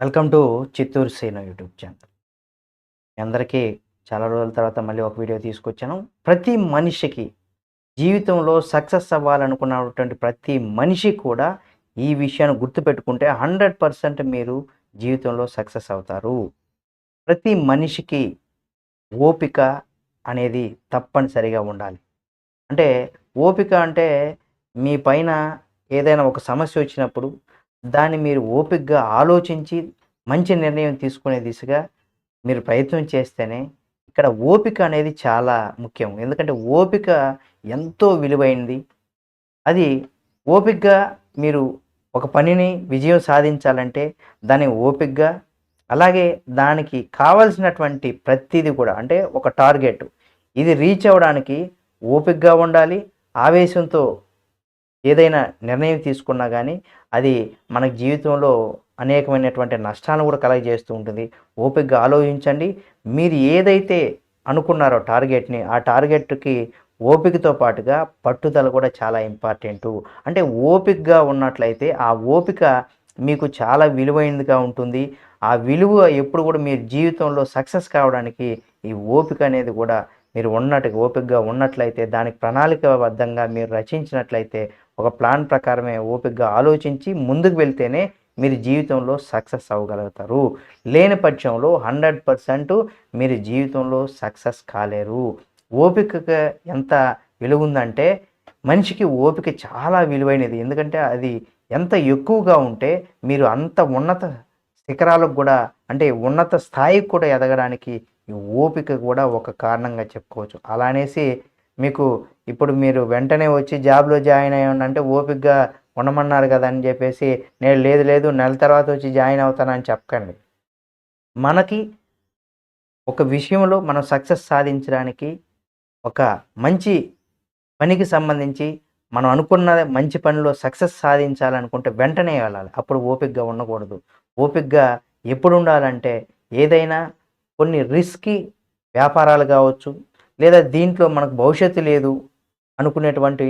Welcome to Chittoor Sena YouTube channel. మీ అందరికీ చాలా రోజుల తర్వాత మళ్ళీ ఒక వీడియో తీసుకొచ్చాను. ప్రతి మనిషికి జీవితంలో సక్సెస్ అవ్వాలనుకున్నటువంటి ప్రతి మనిషి కూడా ఈ విషయాన్ని గుర్తుపెట్టుకుంటే హండ్రెడ్ పర్సెంట్ మీరు జీవితంలో సక్సెస్ అవుతారు. ప్రతి మనిషికి ఓపిక అనేది తప్పనిసరిగా ఉండాలి. అంటే ఓపిక అంటే మీ పైన ఏదైనా ఒక సమస్య వచ్చినప్పుడు దాన్ని మీరు ఓపికగా ఆలోచించి మంచి నిర్ణయం తీసుకునే దిశగా మీరు ప్రయత్నం చేస్తేనే ఇక్కడ ఓపిక అనేది చాలా ముఖ్యం. ఎందుకంటే ఓపిక ఎంతో విలువైనది. అది ఓపికగా మీరు ఒక పనిని విజయం సాధించాలంటే దాన్ని ఓపికగా అలాగే దానికి కావలసినటువంటి ప్రతిదీ కూడా అంటే ఒక టార్గెట్. ఇది రీచ్ అవ్వడానికి ఓపికగా ఉండాలి ఆవేశంతో ఏదైనా నిర్ణయం తీసుకున్నా కానీ అది మన జీవితంలో అనేకమైనటువంటి నష్టాలను కూడా కలగజేస్తూ ఉంటుంది. ఓపికగా ఆలోచించండి. మీరు ఏదైతే అనుకున్నారో టార్గెట్ని ఆ టార్గెట్కి ఓపికతో పాటుగా పట్టుదల కూడా చాలా ఇంపార్టెంట్. అంటే ఓపికగా ఉన్నట్లయితే ఆ ఓపిక మీకు చాలా విలువైనదిగా ఉంటుంది. ఆ విలువ ఎప్పుడు కూడా మీ జీవితంలో సక్సెస్ కావడానికి ఈ ఓపిక అనేది కూడా మీరు ఉన్నట్టు ఓపికగా ఉన్నట్లయితే దానికి ప్రణాళికబద్ధంగా మీరు రచించినట్లయితే ఒక ప్లాన్ ప్రకారమే ఓపికగా ఆలోచించి ముందుకు వెళ్తేనే మీరు జీవితంలో సక్సెస్ అవ్వగలుగుతారు. లేని పక్షంలో హండ్రెడ్ పర్సెంట్ మీరు జీవితంలో సక్సెస్ కాలేరు. ఓపిక ఎంత విలువ ఉందంటే మనిషికి ఓపిక చాలా విలువైనది. ఎందుకంటే అది ఎంత ఎక్కువగా ఉంటే మీరు అంత ఉన్నత శిఖరాలకు కూడా అంటే ఉన్నత స్థాయికి కూడా ఎదగడానికి ఓపిక కూడా ఒక కారణంగా చెప్పుకోవచ్చు. అలా అనేసి మీకు ఇప్పుడు మీరు వెంటనే వచ్చి జాబ్లో జాయిన్ అయ్యండి అంటే ఓపికగా ఉండమన్నారు కదా అని చెప్పేసి నేను లేదు లేదు నెల తర్వాత వచ్చి జాయిన్ అవుతానని చెప్పకండి. మనకి ఒక విషయంలో మనం సక్సెస్ సాధించడానికి ఒక మంచి పనికి సంబంధించి మనం అనుకున్న మంచి పనిలో సక్సెస్ సాధించాలనుకుంటే వెంటనే వెళ్ళాలి. అప్పుడు ఓపికగా ఉండకూడదు. ఓపికగా ఎప్పుడు ఉండాలంటే ఏదైనా కొన్ని రిస్కీ వ్యాపారాలు కావచ్చు లేదా దీంట్లో మనకు భవిష్యత్తు లేదు అనుకునేటువంటి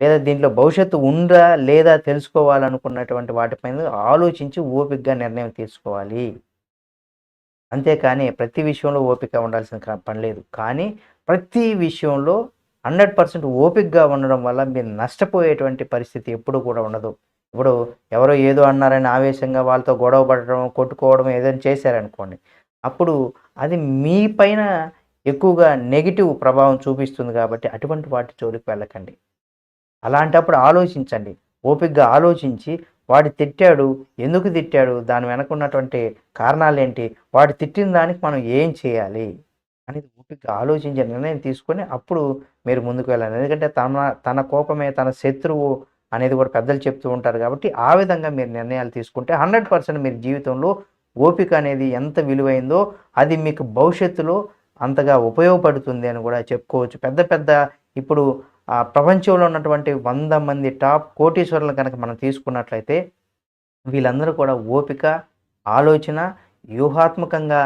లేదా దీంట్లో భవిష్యత్తు ఉందా లేదా తెలుసుకోవాలనుకున్నటువంటి వాటిపైన ఆలోచించి ఓపికగా నిర్ణయం తీసుకోవాలి. అంతేకాని ప్రతి విషయంలో ఓపిక ఉండాల్సిన పని లేదు. కానీ ప్రతి విషయంలో హండ్రెడ్ పర్సెంట్ ఓపికగా ఉండడం వల్ల మీరు నష్టపోయేటువంటి పరిస్థితి ఎప్పుడు కూడా ఉండదు. ఇప్పుడు ఎవరో ఏదో అన్నారని ఆవేశంగా వాళ్ళతో గొడవ పడడం కొట్టుకోవడం ఏదైనా చేశారనుకోండి అప్పుడు అది మీ పైన ఎక్కువగా నెగిటివ్ ప్రభావం చూపిస్తుంది కాబట్టి అటువంటి వాటి జోలికి వెళ్ళకండి. అలాంటప్పుడు ఆలోచించండి. ఓపికగా ఆలోచించి వాడు తిట్టాడు ఎందుకు తిట్టాడు దాని వెనక ఉన్నటువంటి కారణాలు ఏంటి వాడు తిట్టిన దానికి మనం ఏం చేయాలి అనేది ఓపికగా ఆలోచించే నిర్ణయం తీసుకొని అప్పుడు మీరు ముందుకు వెళ్ళాలి. ఎందుకంటే తన తన కోపమే తన శత్రువు అనేది కూడా పెద్దలు చెప్తూ ఉంటారు కాబట్టి ఆ విధంగా మీరు నిర్ణయాలు తీసుకుంటే హండ్రెడ్ పర్సెంట్ మీరు జీవితంలో ఓపిక అనేది ఎంత విలువైందో అది మీకు భవిష్యత్తులో అంతగా ఉపయోగపడుతుంది అని కూడా చెప్పుకోవచ్చు. పెద్ద పెద్ద ఇప్పుడు ఆ ప్రపంచంలో ఉన్నటువంటి వంద మంది టాప్ కోటీశ్వరులను కనుక మనం తీసుకున్నట్లయితే వీళ్ళందరూ కూడా ఓపిక ఆలోచన వ్యూహాత్మకంగా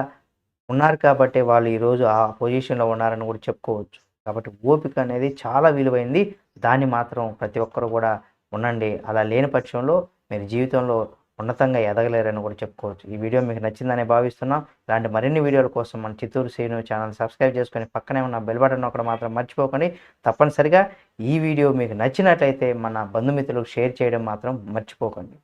ఉన్నారు కాబట్టి వాళ్ళు ఈరోజు ఆ పొజిషన్లో ఉన్నారని కూడా చెప్పుకోవచ్చు. కాబట్టి ఓపిక అనేది చాలా విలువైంది. దాన్ని మాత్రం ప్రతి ఒక్కరు కూడా ఉండండి. అలా లేని పక్షంలో మీరు జీవితంలో ఉన్నతంగా ఎదగలేరని కూడా చెప్పుకోవచ్చు. ఈ వీడియో మీకు నచ్చిందని భావిస్తున్నాం ఇలాంటి మరిన్ని వీడియోల కోసం మన చిత్తూరు శ్రీను ఛానల్ సబ్స్క్రైబ్ చేసుకొని పక్కనే ఉన్న బెల్ బటన్ ఒకటి మాత్రం మర్చిపోకండి. తప్పనిసరిగా ఈ వీడియో మీకు నచ్చినట్లయితే మన బంధుమిత్రులకు షేర్ చేయడం మాత్రం మర్చిపోకండి.